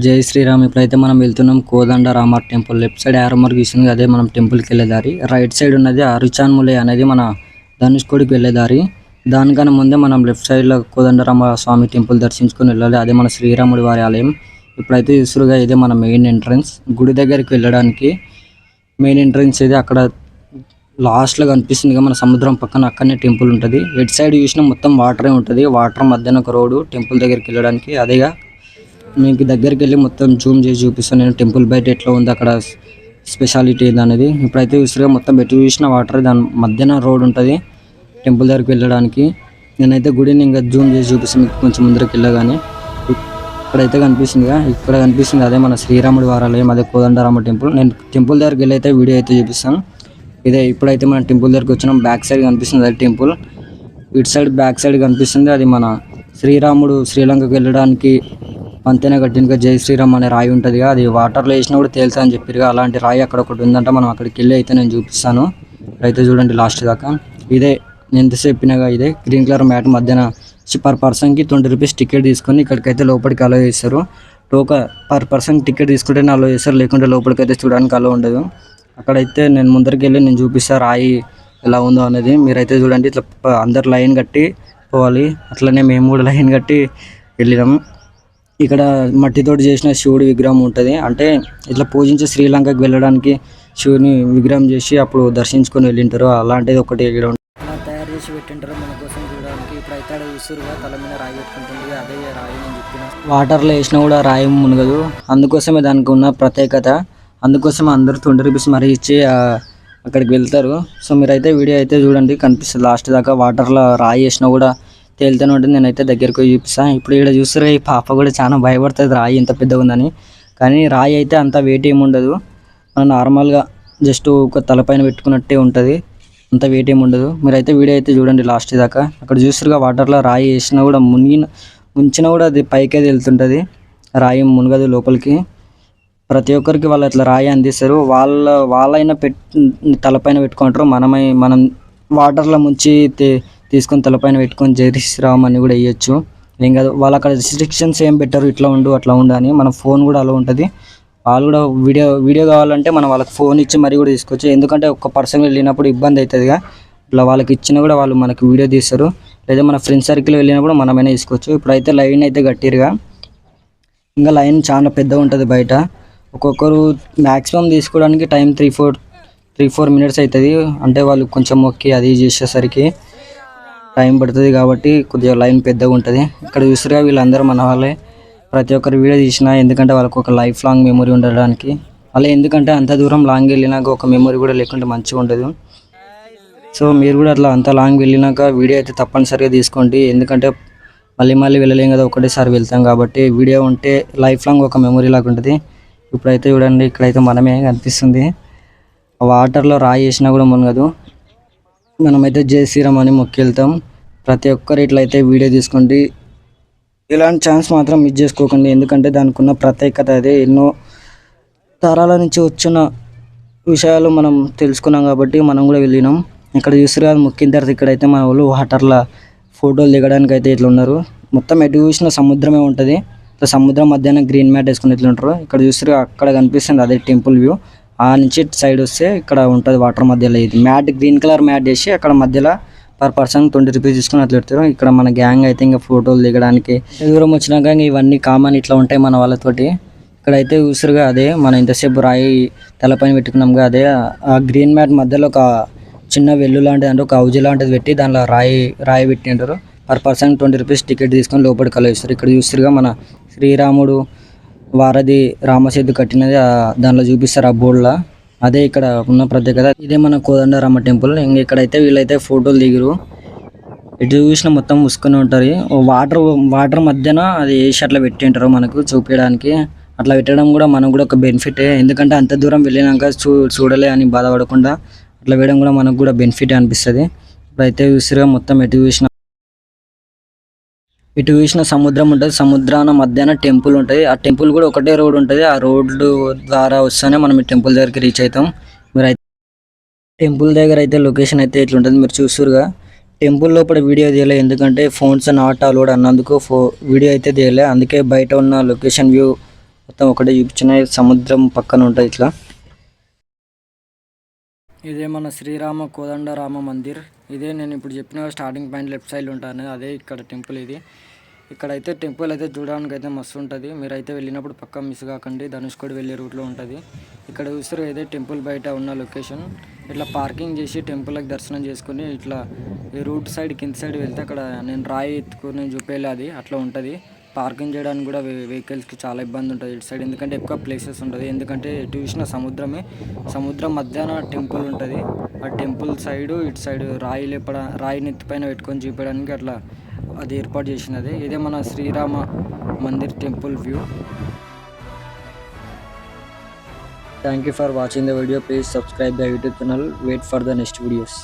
జై శ్రీరామ్. ఇప్పుడైతే మనం వెళ్తున్నాం Kodanda Rama temple. Left side ఆరమర్ గీసింది అదే మనం టెంపుల్కి వెళ్ళే దారి. రైట్ సైడ్ ఉన్నది అరుచాన్ములే అనేది మన ధనుష్కోడికి వెళ్ళే దారి. దానికన్నా ముందే మనం లెఫ్ట్ సైడ్లో కోదండరామ స్వామి టెంపుల్ దర్శించుకొని వెళ్ళాలి. అదే మన శ్రీరాముడి వారి ఆలయం. ఇప్పుడైతే ఇసురుగా ఇదే మన మెయిన్ ఎంట్రన్స్. గుడి దగ్గరికి వెళ్ళడానికి మెయిన్ ఎంట్రన్స్ ఇది. అక్కడ లాస్ట్లో కనిపిస్తుంది మన సముద్రం పక్కన అక్కడనే టెంపుల్ ఉంటుంది. ఎటు సైడ్ చూసినా మొత్తం వాటరే ఉంటుంది. వాటర్ మధ్యన ఒక రోడ్డు టెంపుల్ దగ్గరికి వెళ్ళడానికి. అదేగా మీకు దగ్గరికి వెళ్ళి మొత్తం జూమ్ చేసి చూపిస్తాను. నేను టెంపుల్ బయట ఎట్లా ఉంది అక్కడ స్పెషాలిటీ అనేది ఇప్పుడైతే విసురుగా మొత్తం ఎటు చూసిన వాటర్ దాని మధ్యన రోడ్ ఉంటుంది టెంపుల్ దగ్గరికి వెళ్ళడానికి. నేనైతే గుడిని ఇంకా జూమ్ చేసి చూపిస్తాను మీకు కొంచెం ముందరికి వెళ్ళగానే. ఇక్కడైతే కనిపిస్తుందిగా ఇక్కడ కనిపిస్తుంది అదే మన శ్రీరాముడి వారాలయం అదే కోదండరామ టెంపుల్. నేను టెంపుల్ దగ్గరికి వెళ్ళి అయితే వీడియో అయితే చూపిస్తాను. ఇదే ఇప్పుడైతే మన టెంపుల్ దగ్గరికి వచ్చినాం బ్యాక్ సైడ్ కనిపిస్తుంది అది టెంపుల్. ఇటు సైడ్ బ్యాక్ సైడ్ కనిపిస్తుంది అది మన శ్రీరాముడు శ్రీలంకకు వెళ్ళడానికి వంతెన కట్టినగా జై శ్రీరామ్ అనే రాయి ఉంటుంది అది వాటర్లో వేసినా కూడా తెలుసు అని చెప్పారు అలాంటి రాయి అక్కడ ఒకటి ఉందంట మనం అక్కడికి వెళ్ళి అయితే నేను చూపిస్తాను. అయితే చూడండి లాస్ట్ దాకా. ఇదే నేను ఎంతసేపు చెప్పినగా ఇదే గ్రీన్ కలర్ మ్యాట్ మధ్యన పర్ పర్సన్కి ట్వంటీ రూపీస్ టికెట్ తీసుకొని ఇక్కడికైతే లోపలికి అలో చేస్తారు. టోక పర్ పర్సన్ టికెట్ తీసుకుంటే అలో చేస్తారు లేకుంటే లోపలికి అయితే చూడడానికి అలో ఉండదు. అక్కడైతే నేను ముందరికి వెళ్ళి నేను చూపిస్తా రాయి ఎలా ఉందో అనేది. మీరైతే చూడండి ఇట్లా అందరు లైన్ కట్టి పోవాలి. అట్లనే మేము కూడా లైన్ కట్టి వెళ్ళినాము ఇక్కడ మట్టితోటి చేసిన శివుడి విగ్రహం ఉంటుంది. అంటే ఇట్లా పూజించే శ్రీలంకకి వెళ్ళడానికి శివుని విగ్రహం చేసి అప్పుడు దర్శించుకొని వెళ్ళింటారు. అలాంటిది ఒకటి ఇక్కడ తయారు చేసి పెట్టింటారు. మన కోసం చూడడానికి ఇప్పుడు అయితే తల మీద రాయి పెట్టుకుంటుంది. అదే రాయి నేను చెప్పిన. వాటర్లో వేసినా కూడా రాయి మునగదు. అందుకోసమే దానికి ఉన్న ప్రత్యేకత. అందుకోసం అందరూ ట్వంటీ రూపీస్ మరీ ఇచ్చి అక్కడికి వెళ్తారు. సో మీరైతే వీడియో అయితే చూడండి. కనిపిస్తుంది. లాస్ట్ దాకా వాటర్లో రాయి వేసినా కూడా తేలితేనే ఉంటుంది. నేనైతే దగ్గరికి పోయి చూపిస్తాను ఇప్పుడు ఇక్కడ చూస్తారు ఈ పాప కూడా చాలా భయపడుతుంది. రాయి ఇంత పెద్దగా ఉందని కానీ రాయి అయితే అంత వెయిట్ ఏమి ఉండదు. మనం నార్మల్గా జస్ట్ ఒక తలపైన పెట్టుకున్నట్టే ఉంటుంది. అంత వెయిట్ ఏమి ఉండదు. మీరైతే వీడియో అయితే చూడండి లాస్ట్ దాకా. అక్కడ చూస్తారుగా వాటర్లో రాయి వేసినా కూడా మునిగిన ముంచినా కూడా అది పైకే వెళ్తుంటుంది రాయి మునగదు లోపలికి. ప్రతి ఒక్కరికి వాళ్ళు అట్లా రాయి అందిస్తారు. వాళ్ళ వాళ్ళైనా పెట్ తలపైన పెట్టుకుంటారు. మనమై మనం వాటర్లో ముంచి తే- తీసుకొని తలపైన పెట్టుకొని జై శ్రీరామ్ అని కూడా వేయచ్చు. ఏం కాదు వాళ్ళు అక్కడ రిస్ట్రిక్షన్స్ ఏం పెట్టరు ఇట్లా ఉండు అట్లా ఉండు అని. మన ఫోన్ కూడా అలా ఉంటుంది. వాళ్ళు కూడా వీడియో వీడియో కావాలంటే మనం వాళ్ళకి ఫోన్ ఇచ్చి మరీ కూడా తీసుకోవచ్చు. ఎందుకంటే ఒక్క పర్సన్ వెళ్ళినప్పుడు ఇబ్బంది అవుతుందిగా. ఇట్లా వాళ్ళకి ఇచ్చినా కూడా వాళ్ళు మనకి వీడియో తీస్తారు. లేదా మన ఫ్రెండ్ సర్కిల్ వెళ్ళినప్పుడు మనమైనా తీసుకోవచ్చు. ఇప్పుడైతే లైన్ అయితే కట్టిరుగా ఇంకా లైన్ చాలా పెద్దగా ఉంటుంది బయట. ఒక్కొక్కరు మ్యాక్సిమం తీసుకోవడానికి time three four three four minutes అవుతుంది. అంటే వాళ్ళు కొంచెం మొక్కి అది చేసేసరికి. టైం పడుతుంది కాబట్టి కొద్దిగా లైన్ పెద్దగా ఉంటుంది. ఇక్కడ చూసారుగా వీళ్ళందరూ మన వాళ్ళే. ప్రతి ఒక్కరు వీడియో తీసిన ఎందుకంటే వాళ్ళకు ఒక లైఫ్ లాంగ్ మెమొరీ ఉండడానికి. అలా ఎందుకంటే అంత దూరం లాంగ్ వెళ్ళినాక ఒక మెమరీ కూడా లేకుంటే మంచిగా ఉండదు. సో మీరు కూడా అట్లా అంత లాంగ్ వెళ్ళినాక వీడియో అయితే తప్పనిసరిగా తీసుకోండి. ఎందుకంటే మళ్ళీ మళ్ళీ వెళ్ళలేం కదా ఒకటేసారి వెళ్తాం కాబట్టి వీడియో ఉంటే లైఫ్ లాంగ్ ఒక మెమొరీ లాగా ఉంటుంది. ఇప్పుడైతే చూడండి ఇక్కడైతే మనమే కనిపిస్తుంది. వాటర్లో రాయి వేసినా కూడా మునగదు. మనమైతే జై శ్రీరామ్ అని మొక్కెళ్తాం. ప్రతి ఒక్కరు ఇట్లయితే వీడియో తీసుకోండి. ఇలాంటి ఛాన్స్ మాత్రం మిస్ చేసుకోకండి. ఎందుకంటే దానికి ఉన్న ప్రత్యేకత అదే. ఎన్నో తరాల నుంచి వచ్చిన విషయాలు మనం తెలుసుకున్నాం కాబట్టి మనం కూడా వెళ్ళినాం. ఇక్కడ చూసారు మొక్కిన తర్వాత ఇక్కడైతే మన వాళ్ళు వాటర్లో ఫోటోలు దిగడానికి అయితే ఇట్లా ఉన్నారు మొత్తం ఎటు చూసిన సముద్రమే ఉంటుంది. సముద్రం మధ్యాహ్న గ్రీన్ మ్యాట్ వేసుకుని ఇట్లా ఉంటారు ఇక్కడ చూసారు అక్కడ కనిపిస్తుంది అదే టెంపుల్ వ్యూ. ఆ నుంచి సైడ్ వస్తే ఇక్కడ ఉంటుంది వాటర్ మధ్యలో ఇది. మ్యాట్ గ్రీన్ కలర్ మ్యాట్ వేసి అక్కడ మధ్యలో పర్ పర్సన్ ట్వంటీ రూపీస్ తీసుకుని అట్లా పెడతారు. ఇక్కడ మన గ్యాంగ్ అయితే ఇంకా ఫోటోలు దిగడానికి దూరం వచ్చినాక ఇంకా ఇవన్నీ కామన్ ఇట్లా ఉంటాయి మన వాళ్ళతోటి. ఇక్కడైతే ఉసురుగా అదే మనం ఇంతసేపు రాయి తలపైన పెట్టుకున్నాంగా అదే ఆ గ్రీన్ మ్యాట్ మధ్యలో ఒక చిన్న వెల్లు లాంటిది అంటే ఒక హౌజ్ లాంటిది పెట్టి దానిలో రాయి రాయి పెట్టింటారు per person twenty rupees ticket తీసుకొని లోపలికి కలిగిస్తారు ఇక్కడ చూస్తారుగా మన శ్రీరాముడు వారధి రామసేతు కట్టినది దానిలో చూపిస్తారు ఆ బోర్డులో. అదే ఇక్కడ ఉన్న ప్రత్యేకత. ఇదే మన కోదండరామ టెంపుల్. ఇంక ఇక్కడైతే వీళ్ళైతే ఫోటోలు దిగురు. ఎటు చూసినా మొత్తం మూసుకొని ఉంటుంది వాటర్ వాటర్ మధ్యన అది వేసి అట్లా పెట్టింటారు మనకు చూపించడానికి. అట్లా పెట్టడం కూడా మనకు కూడా ఒక బెనిఫిటే ఎందుకంటే అంత దూరం వెళ్ళినాక చూ చూడలే అని బాధపడకుండా అట్లా వేయడం కూడా మనకు కూడా బెనిఫిట్ అనిపిస్తుంది. ఇప్పుడైతే చూసిరుగా మొత్తం ఎటు చూసినా. ఇటు చూసిన సముద్రం ఉంటుంది సముద్రాన మధ్యాహ్న టెంపుల్ ఉంటుంది. ఆ టెంపుల్ కూడా ఒకటే రోడ్ ఉంటుంది. ఆ రోడ్డు ద్వారా వస్తేనే మనం ఈ టెంపుల్ దగ్గరికి రీచ్ అవుతాం. మీరు అయితే టెంపుల్ దగ్గర అయితే లొకేషన్ అయితే ఎట్లుంటుంది ఉంటుంది మీరు చూస్తురుగా టెంపుల్ లోపల వీడియో తీయలే ఎందుకంటే ఫోన్స్ నాట్ అలౌడ్ అన్నందుకు ఫో వీడియో అయితే తీయలే. అందుకే బయట ఉన్న లొకేషన్ వ్యూ మొత్తం ఒకటే చూపించిన సముద్రం పక్కన ఉంటుంది ఇట్లా. ఇదే మన శ్రీరామ కోదండరామ మందిర్. ఇదే నేను ఇప్పుడు చెప్పిన స్టార్టింగ్ పాయింట్ లెఫ్ట్ సైడ్ ఉంటాను. అదే ఇక్కడ టెంపుల్ ఇది. ఇక్కడైతే టెంపుల్ అయితే చూడడానికి అయితే మస్తు ఉంటుంది. మీరైతే వెళ్ళినప్పుడు పక్కా మిస్ కాకండి. ధనుష్కోడి వెళ్ళే రూట్లో ఉంటుంది. ఇక్కడ చూస్తారు అయితే టెంపుల్ బయట ఉన్న లొకేషన్ ఇట్లా పార్కింగ్ చేసి టెంపుల్కి దర్శనం చేసుకుని ఇట్లా ఈ రూట్ సైడ్ కింద సైడ్ వెళ్తే అక్కడ నేను రాయి ఎత్తుకుని చూపేయాలి అది అట్లా ఉంటుంది. పార్కింగ్ చేయడానికి కూడా వె- వెహికల్స్కి చాలా ఇబ్బంది ఉంటుంది ఇటు సైడ్. ఎందుకంటే ఎక్కువ ప్లేసెస్ ఉంటుంది. ఎందుకంటే ఎటు చూసిన సముద్రమే. సముద్రం మధ్యాహ్న టెంపుల్ ఉంటుంది. ఆ టెంపుల్ సైడు ఇటు సైడ్ రాయి లేపడ రాయి నెత్తి పైన పెట్టుకొని చూపించడానికి అట్లా అది ఏర్పాటు చేసినది. ఇదే మన Srirama Mandir temple view. Thank you for watching the video please subscribe the YouTube channel wait for the next videos